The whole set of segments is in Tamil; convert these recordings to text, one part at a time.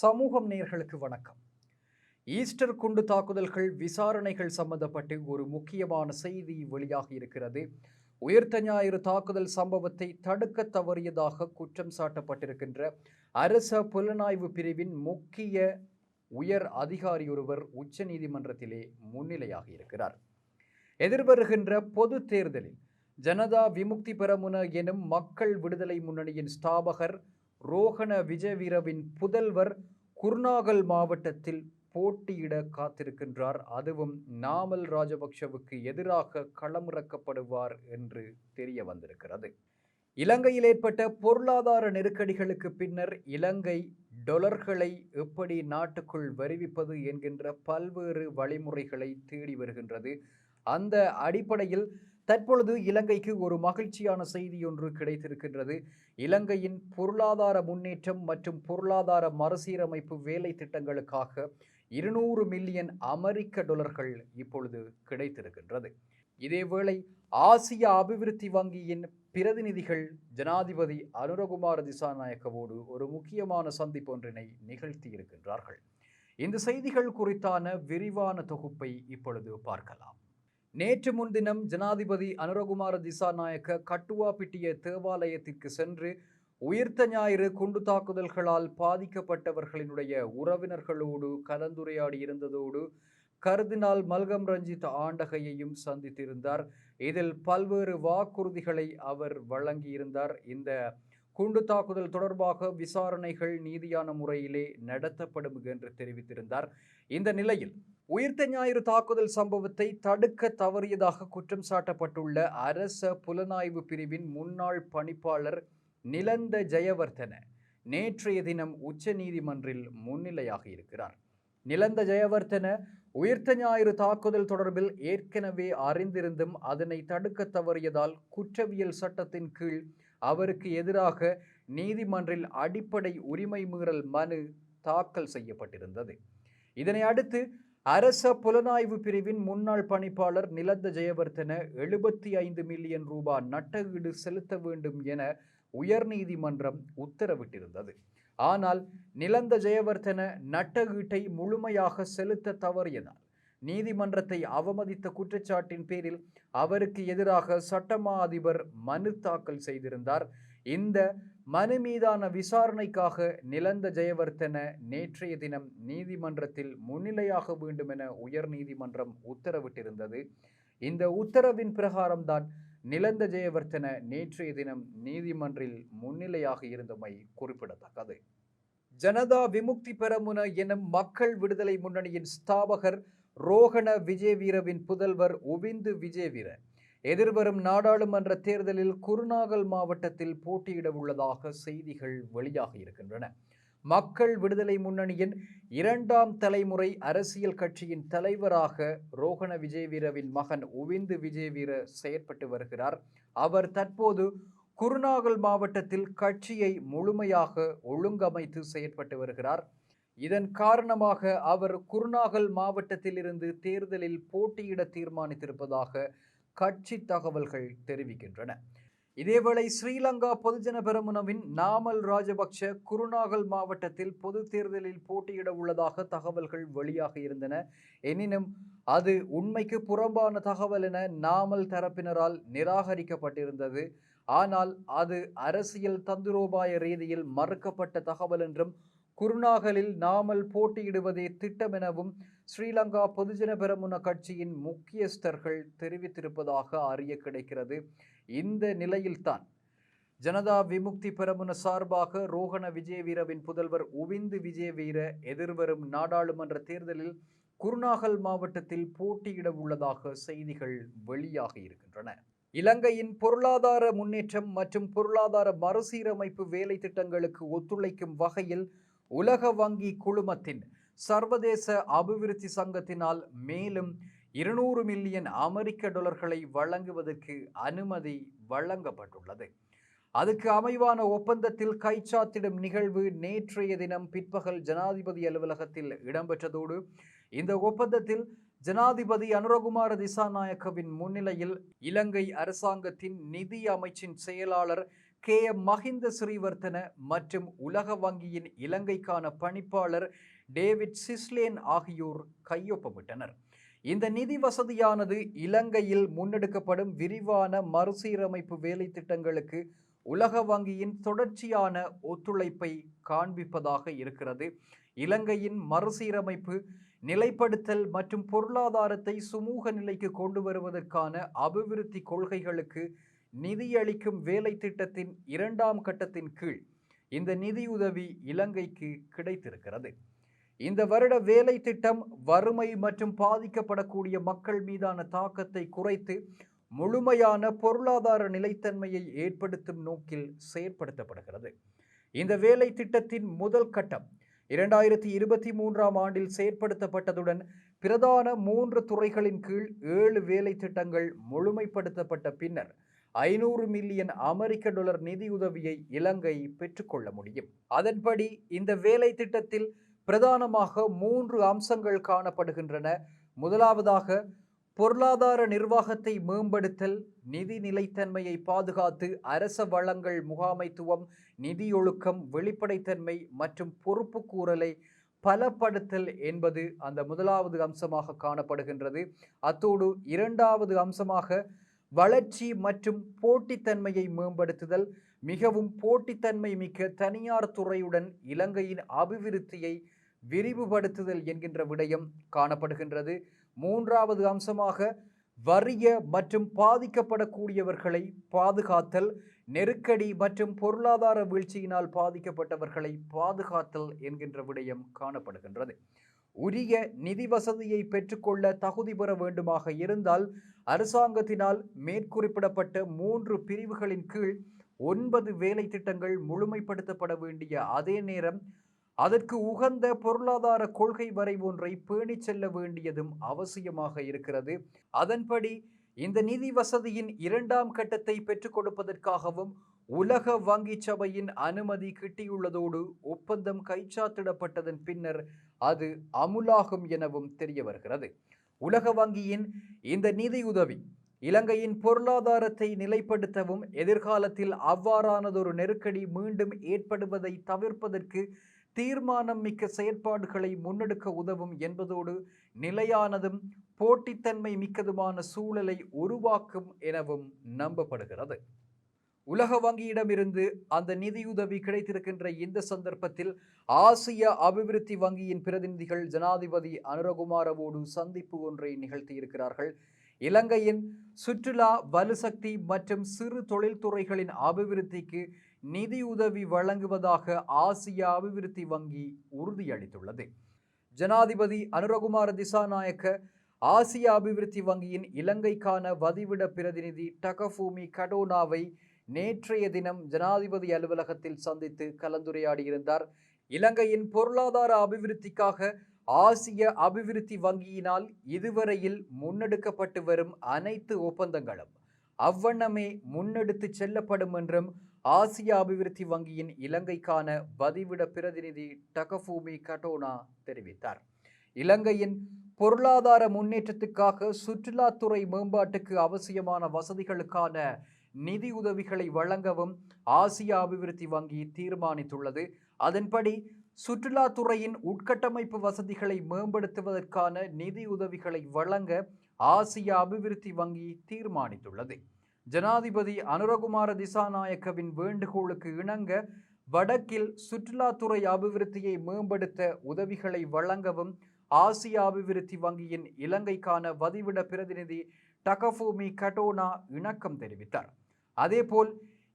சமூகம் நேர்களுக்கு வணக்கம். ஈஸ்டர் குண்டு தாக்குதல்கள் விசாரணைகள் சம்பந்தப்பட்டு ஒரு முக்கியமான செய்தி வெளியாக இருக்கிறது. உயிர்த்த ஞாயிறு தாக்குதல் சம்பவத்தை தடுக்க தவறியதாக குற்றம் சாட்டப்பட்டிருக்கின்ற அரச புலனாய்வு பிரிவின் முக்கிய உயர் அதிகாரியொருவர் உச்சநீதிமன்றத்திலே முன்னிலையாக இருக்கிறார். எதிர்வருகின்ற பொது தேர்தலில் ஜனதா விமுக்தி பெறமுன எனும் மக்கள் விடுதலை முன்னணியின் ஸ்தாபகர் ரோகண விஜயவீரவின் புதல்வர் குர்நாகல் மாவட்டத்தில் போட்டியிட காத்திருக்கின்றார். அதுவும் நாமல் ராஜபக்ஷவுக்கு எதிராக களமிறக்கப்படுவார் என்று தெரிய வந்திருக்கிறது. இலங்கையில் ஏற்பட்ட பொருளாதார நெருக்கடிகளுக்கு பின்னர் இலங்கை டொலர்களை எப்படி நாட்டுக்குள் வருவிப்பது என்கின்ற பல்வேறு வழிமுறைகளை தேடி வருகின்றது. அந்த அடிப்படையில் தற்பொழுது இலங்கைக்கு ஒரு மகிழ்ச்சியான செய்தி ஒன்று கிடைத்திருக்கின்றது. இலங்கையின் பொருளாதார முன்னேற்றம் மற்றும் பொருளாதார மறுசீரமைப்பு வேலை திட்டங்களுக்காக இருநூறு மில்லியன் அமெரிக்க டாலர்கள் இப்பொழுது கிடைத்திருக்கின்றது. இதேவேளை ஆசிய அபிவிருத்தி வங்கியின் பிரதிநிதிகள் ஜனாதிபதி அனுரகுமார திசாநாயக்கவோடு ஒரு முக்கியமான சந்திப்பு ஒன்றினை நிகழ்த்தி இருக்கின்றார்கள் இந்த செய்திகள் குறித்தான விரிவான தொகுப்பை இப்பொழுது பார்க்கலாம். நேற்று முன்தினம் ஜனாதிபதி அனுரகுமார திசாநாயக்க கட்டுவாப்பிட்டிய தேவாலயத்திற்கு சென்று உயிர்த்த ஞாயிறு குண்டு தாக்குதல்களால் பாதிக்கப்பட்டவர்களினுடைய உறவினர்களோடு கலந்துரையாடி இருந்ததோடு கருதினால் மல்கம் ரஞ்சித் ஆண்டகையையும் சந்தித்திருந்தார். இதில் பல்வேறு வாக்குறுதிகளை அவர் வழங்கியிருந்தார். இந்த குண்டு தாக்குதல் தொடர்பாக விசாரணைகள் நீதியான முறையிலே நடத்தப்படும் என்று தெரிவித்திருந்தார். இந்த நிலையில் உயிர்த்த ஞாயிறு தாக்குதல் சம்பவத்தை தடுக்க தவறியதாக குற்றம் சாட்டப்பட்டுள்ள அரச புலனாய்வு பிரிவின் முன்னாள் பணிப்பாளர் நிலந்த ஜெயவர்தன நேற்றைய தினம் உச்ச நீதிமன்றில் முன்னிலையாக இருக்கிறார். நிலந்த ஜெயவர்தன உயிர்த்த ஞாயிறு தாக்குதல் தொடர்பில் ஏற்கனவே அறிந்திருந்தும் அதனை தடுக்க தவறியதால் குற்றவியல் சட்டத்தின் கீழ் அவருக்கு எதிராக நீதிமன்றில் அடிப்படை உரிமை மீறல் மனு தாக்கல் செய்யப்பட்டிருந்தது. இதனை அடுத்து அரச புலனாய்வு பிரிவின் முன்னாள் பணிப்பாளர் நிலந்த ஜெயவர்தன எழுபத்தி ஐந்து மில்லியன் ரூபாய் நட்டஈடு செலுத்த வேண்டும் என உயர்நீதிமன்றம் உத்தரவிட்டிருந்தது. ஆனால் நிலந்த ஜெயவர்தன நட்டஈட்டை முழுமையாக செலுத்த தவறியதால் நீதிமன்றத்தை அவமதித்த குற்றச்சாட்டின் பேரில் அவருக்கு எதிராக சட்டமா அதிபர் மனு தாக்கல் செய்திருந்தார். இந்த மனு மீதான விசாரணைக்காக நிலந்த ஜெயவர்த்தன நேற்றைய தினம் நீதிமன்றத்தில் முன்னிலையாக வேண்டும் என உயர் நீதிமன்றம் உத்தரவிட்டிருந்தது. இந்த உத்தரவின் பிரகாரம்தான் நிலந்த ஜெயவர்த்தன நேற்றைய தினம் நீதிமன்றில் முன்னிலையாக இருந்தமை குறிப்பிடத்தக்கது. ஜனதா விமுக்தி பெரமுன எனும் மக்கள் விடுதலை முன்னணியின் ஸ்தாபகர் ரோகண விஜயவீரவின் புதல்வர் உவிந்து விஜயவீர எதிர்வரும் நாடாளுமன்ற தேர்தலில் குருநாகல் மாவட்டத்தில் போட்டியிட உள்ளதாக செய்திகள் வெளியாக இருக்கின்றன. மக்கள் விடுதலை முன்னணியின் இரண்டாம் தலைமுறை அரசியல் கட்சியின் தலைவராக ரோகண விஜயவீரவின் மகன் உவிந்து விஜயவீர செயற்பட்டு வருகிறார். அவர் தற்போது குருநாகல் மாவட்டத்தில் கட்சியை முழுமையாக ஒழுங்கமைத்து செயற்பட்டு வருகிறார். இதன் காரணமாக அவர் குருநாகல் மாவட்டத்தில் இருந்து தேர்தலில் போட்டியிட தீர்மானித்திருப்பதாக கட்சி தகவல்கள் தெரிவிக்கின்றன. இதேவேளை ஸ்ரீலங்கா பொதுஜன பெரமுனவின் நாமல் ராஜபக்ஷ குருநாகல் மாவட்டத்தில் பொது தேர்தலில் போட்டியிட உள்ளதாக தகவல்கள் வெளியாக இருந்தன. எனினும் அது உண்மைக்கு புறம்பான தகவல் என நாமல் தரப்பினரால் நிராகரிக்கப்பட்டிருந்தது. ஆனால் அது அரசியல் தந்திரோபாய ரீதியில் மறுக்கப்பட்ட தகவல் என்றும் குருநாகலில் நாமல் போட்டியிடுவதே திட்டமெனவும் ஸ்ரீலங்கா பொதுஜன பெரமுன கட்சியின் முக்கியஸ்தர்கள் தெரிவித்திருப்பதாக அறிய கிடைக்கிறது. இந்த நிலையில்தான் ஜனதா விமுக்தி பெரமுன சார்பாக ரோஹண விஜயவீரவின் புதல்வர் உவிந்து விஜயவீர எதிர்வரும் நாடாளுமன்ற தேர்தலில் குருநாகல் மாவட்டத்தில் போட்டியிட உள்ளதாக செய்திகள் வெளியாகி இருக்கின்றன. இலங்கையின் பொருளாதார முன்னேற்றம் மற்றும் பொருளாதார மறுசீரமைப்பு வேலை திட்டங்களுக்கு ஒத்துழைக்கும் வகையில் உலக வங்கி குழுமத்தின் சர்வதேச அபிவிருத்தி சங்கத்தினால் மேலும் இருநூறு மில்லியன் அமெரிக்க டாலர்களை வழங்குவதற்கு அனுமதி வழங்கப்பட்டுள்ளது. அதுக்கு அமைவான ஒப்பந்தத்தில் கைச்சாத்திடும் நிகழ்வு நேற்றைய தினம் பிற்பகல் ஜனாதிபதி அலுவலகத்தில் இடம்பெற்றதோடு இந்த ஒப்பந்தத்தில் ஜனாதிபதி அனுரகுமார திசாநாயக்கவின் முன்னிலையில் இலங்கை அரசாங்கத்தின் நிதி அமைச்சின் செயலாளர் கே. எம். மஹிந்த ஸ்ரீவர்த்தன மற்றும் உலக வங்கியின் இலங்கைக்கான பணிப்பாளர் டேவிட் சிஸ்லேன் ஆகியோர் கையொப்பமிட்டனர். இந்த நிதி வசதியானது இலங்கையில் முன்னெடுக்கப்படும் விரிவான மறுசீரமைப்பு வேலை திட்டங்களுக்கு உலக வங்கியின் தொடர்ச்சியான ஒத்துழைப்பை காண்பிப்பதாக இருக்கிறது. இலங்கையின் மறுசீரமைப்பு நிலைப்படுத்தல் மற்றும் பொருளாதாரத்தை சுமூக நிலைக்கு கொண்டு வருவதற்கான அபிவிருத்தி கொள்கைகளுக்கு நிதியளிக்கும் வேலை திட்டத்தின் இரண்டாம் கட்டத்தின் கீழ் இந்த நிதியுதவி இலங்கைக்கு கிடைத்திருக்கிறது. இந்த வருட வேலை திட்டம் வறுமை மற்றும் பாதிக்கப்படக்கூடிய மக்கள் மீதான தாக்கத்தை குறைத்து முழுமையான பொருளாதார நிலைத்தன்மையை ஏற்படுத்தும் நோக்கில் செயற்படுத்தப்படுகிறது. இந்த வேலை திட்டத்தின் முதல் கட்டம் இரண்டாயிரத்தி இருபத்தி மூன்றாம் ஆண்டில் செயற்படுத்தப்பட்டதுடன் பிரதான மூன்று துறைகளின் கீழ் ஏழு வேலை திட்டங்கள் முழுமைப்படுத்தப்பட்ட பின்னர் ஐநூறு மில்லியன் அமெரிக்க டாலர் நிதியுதவியை இலங்கை பெற்றுக்கொள்ள முடியும். அதன்படி இந்த வேலை திட்டத்தில் பிரதானமாக மூன்று அம்சங்கள் காணப்படுகின்றன. முதலாவதாக பொருளாதார நிர்வாகத்தை மேம்படுத்தல் நிதி நிலைத்தன்மையை பாதுகாத்து அரச வளங்கள் முகாமைத்துவம் நிதியொழுக்கம் வெளிப்படைத்தன்மை மற்றும் பொறுப்பு கூறலை பலப்படுத்தல் என்பது அந்த முதலாவது அம்சமாக காணப்படுகின்றது. அத்தோடு இரண்டாவது அம்சமாக வளர்ச்சி மற்றும் போட்டித்தன்மையை மேம்படுத்துதல் மிகவும் போட்டித்தன்மை மிக்க தனியார் துறையுடன் இலங்கையின் அபிவிருத்தியை விரிவுபடுத்துதல் என்கின்ற விடயம் காணப்படுகின்றது. மூன்றாவது அம்சமாக வறிய மற்றும் பாதிக்கப்படக்கூடியவர்களை பாதுகாத்தல் நெருக்கடி மற்றும் பொருளாதார வீழ்ச்சியினால் பாதிக்கப்பட்டவர்களை பாதுகாத்தல் என்கின்ற விடயம் காணப்படுகின்றது. உரிய நிதி வசதியை பெற்றுக்கொள்ள தகுதி பெற வேண்டுமாக இருந்தால் அரசாங்கத்தினால் மேற்குறிப்பிடப்பட்ட மூன்று பிரிவுகளின் கீழ் ஒன்பது வேலை திட்டங்கள் முழுமைப்படுத்தப்பட வேண்டிய அதே நேரம் அதற்கு உகந்த பொருளாதார கொள்கை வரைவு ஒன்றை பேணிச் செல்ல வேண்டியதும் அவசியமாக இருக்கிறது. அதன்படி இந்த நிதி வசதியின் இரண்டாம் கட்டத்தை பெற்றுக் கொடுப்பதற்காகவும் உலக வங்கி சபையின் அனுமதி கிட்டியுள்ளதோடு ஒப்பந்தம் கைச்சாத்திடப்பட்டதன் பின்னர் அது அமுலாகும் எனவும் தெரிய வருகிறது. உலக வங்கியின் இந்த நிதியுதவி இலங்கையின் பொருளாதாரத்தை நிலைப்படுத்தவும் எதிர்காலத்தில் அவ்வாறானதொரு நெருக்கடி மீண்டும் ஏற்படுவதை தவிர்ப்பதற்கு தீர்மானம் மிக்க செயற்பாடுகளை முன்னெடுக்க உதவும் என்பதோடு நிலையானதும் போட்டித்தன்மை மிக்கதுமான சூழலை உருவாக்கும் எனவும் நம்பப்படுகிறது. உலக வங்கியிடமிருந்து அந்த நிதியுதவி கிடைத்திருக்கின்ற இந்த சந்தர்ப்பத்தில் ஆசிய அபிவிருத்தி வங்கியின் பிரதிநிதிகள் ஜனாதிபதி அனுரகுமாரவோடு சந்திப்பு ஒன்றை நிகழ்த்தியிருக்கிறார்கள். இலங்கையின் சுற்றுலா வலுசக்தி மற்றும் சிறு தொழில்துறைகளின் அபிவிருத்திக்கு நிதியுதவி வழங்குவதாக ஆசிய அபிவிருத்தி வங்கி உறுதியளித்துள்ளது. ஜனாதிபதி அனுரகுமார திசாநாயக்க ஆசிய அபிவிருத்தி வங்கியின் இலங்கைக்கான வதிவிட பிரதிநிதி டகஃபூமி கடோனாவை நேற்றைய தினம் ஜனாதிபதி அலுவலகத்தில் சந்தித்து கலந்துரையாடியிருந்தார். இலங்கையின் பொருளாதார அபிவிருத்திக்காக ஆசிய அபிவிருத்தி வங்கியினால் இதுவரையில் முன்னெடுக்கப்பட்டு வரும் அனைத்து ஒப்பந்தங்களும் அவ்வண்ணமே முன்னெடுத்து செல்லப்படும் என்றும் ஆசிய அபிவிருத்தி வங்கியின் இலங்கைக்கான பதிவிட பிரதிநிதி டகஃபூமி கட்டோனா தெரிவித்தார். இலங்கையின் பொருளாதார முன்னேற்றத்துக்காக சுற்றுலாத்துறை மேம்பாட்டுக்கு அவசியமான வசதிகளுக்கான நிதி உதவிகளை வழங்கவும் ஆசிய அபிவிருத்தி வங்கி தீர்மானித்துள்ளது. அதன்படி சுற்றுலாத்துறையின் உட்கட்டமைப்பு வசதிகளை மேம்படுத்துவதற்கான நிதி உதவிகளை வழங்க ஆசிய அபிவிருத்தி வங்கி தீர்மானித்துள்ளது. ஜனாதிபதி அனுரகுமார திசாநாயக்கவின் வேண்டுகோளுக்கு இணங்க வடக்கில் சுற்றுலாத்துறை அபிவிருத்தியை மேம்படுத்த உதவிகளை வழங்கவும் ஆசிய அபிவிருத்தி வங்கியின் இலங்கைக்கான வதிவிட பிரதிநிதி டகஃபூமி கட்டோனா இணக்கம் தெரிவித்தார். அதேபோல்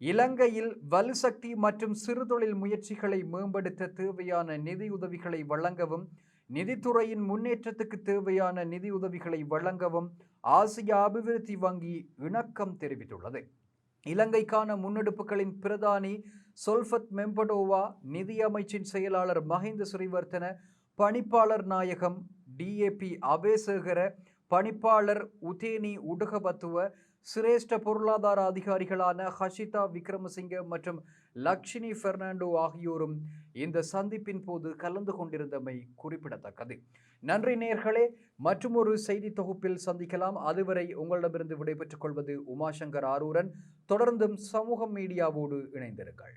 இலங்கையில் வலுசக்தி மற்றும் சிறுதொழில் முயற்சிகளை மேம்படுத்த தேவையான நிதியுதவிகளை வழங்கவும் நிதித்துறையின் முன்னேற்றத்துக்கு தேவையான நிதியுதவிகளை வழங்கவும் ஆசிய அபிவிருத்தி வங்கி இணக்கம் தெரிவித்துள்ளது. இலங்கைக்கான முன்னெடுப்புகளின் பிரதானி சொல்ஃபத் மெம்படோவா நிதியமைச்சின் செயலாளர் மஹிந்த ஸ்ரீவர்த்தன பணிப்பாளர் நாயகம் டிஏபி அபேசேகர பணிப்பாளர் உதேனி உடுகபத்துவ சிரேஷ்ட பொருளாதார அதிகாரிகளான ஹஷிதா விக்ரமசிங்க மற்றும் லக்ஷினி பெர்னாண்டோ ஆகியோரும் இந்த சந்திப்பின் போது கலந்து கொண்டிருந்தமை குறிப்பிடத்தக்கது. நன்றி நேர்களே மற்றொரு செய்தி தொகுப்பில் சந்திக்கலாம். அதுவரை உங்களிடமிருந்து விடைபெற்றுக் கொள்வது உமாசங்கர் ஆரூரன். தொடர்ந்தும் சமூக மீடியாவோடு இணைந்திருங்கள்.